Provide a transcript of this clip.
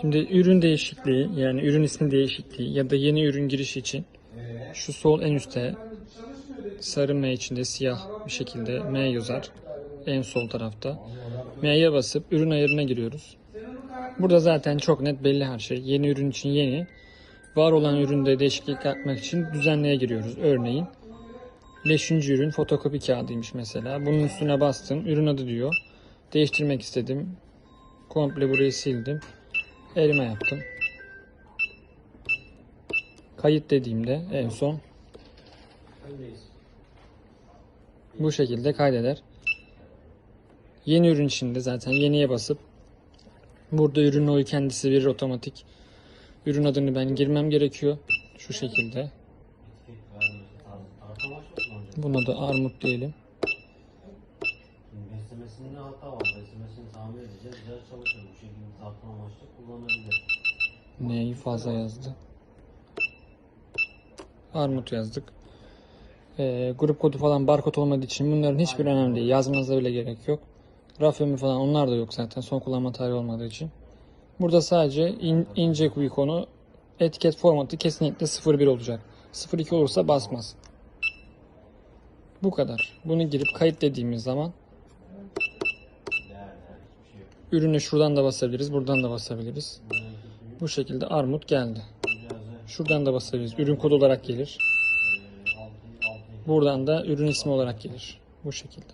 Şimdi ürün değişikliği yani ürün ismi değişikliği ya da yeni ürün girişi için şu sol en üstte sarı M içinde siyah bir şekilde M yazar. En sol tarafta. M'ye basıp ürün ayarına giriyoruz. Burada zaten çok net belli her şey. Yeni ürün için yeni. Var olan üründe değişiklik yapmak için düzenleye giriyoruz. Örneğin 5. ürün fotokopi kağıdıymış mesela. Bunun üstüne bastım. Ürün adı diyor. Değiştirmek istedim. Komple burayı sildim. Elime yaptım. Kayıt dediğimde en son bu şekilde kaydeder. Yeni ürün içinde zaten yeniye basıp burada ürün oyu kendisi verir otomatik. Ürün adını ben girmem gerekiyor. Şu şekilde. Buna da armut diyelim. Beslemesinde hata var. Beslemesini tamir edeceğiz. Güzel çalışır. Bu şekilde amaçlı Neyi fazla yazdı? Armut yazdık. Ee, grup kodu falan barkod olmadığı için bunların hiçbir önemli değil. Yazmanıza bile gerek yok. Raf ömrü falan onlar da yok zaten son kullanma tarihi olmadığı için. Burada sadece in, ince ikonu etiket formatı kesinlikle 01 olacak. 02 olursa basmaz. Bu kadar. Bunu girip kayıt dediğimiz zaman ürüne şuradan da basabiliriz, buradan da basabiliriz. Bu şekilde armut geldi. Şuradan da basabiliriz. Ürün kodu olarak gelir. Buradan da ürün ismi olarak gelir. Bu şekilde.